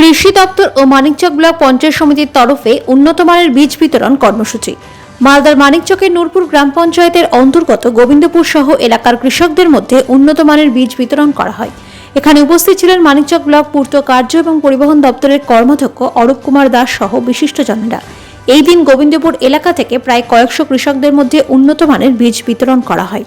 কৃষি দপ্তর ও মানিকচক ব্লক পঞ্চায়েত সমিতির তরফে উন্নত মানের বীজ বিতরণ কর্মসূচি। মালদার মানিকচকের নূরপুর গ্রাম পঞ্চায়েতের অন্তর্গত গোবিন্দপুর সহ এলাকার কৃষকদের মধ্যে উন্নত মানের বীজ বিতরণ করা হয়। এখানে উপস্থিত ছিলেন মানিকচক ব্লক পূর্ত কার্য এবং পরিবহন দপ্তরের কর্মাধ্যক্ষ অরূপ কুমার দাস সহ বিশিষ্টজনেরা। এই দিন গোবিন্দপুর এলাকা থেকে প্রায় কয়েকশো কৃষকদের মধ্যে উন্নত মানের বীজ বিতরণ করা হয়।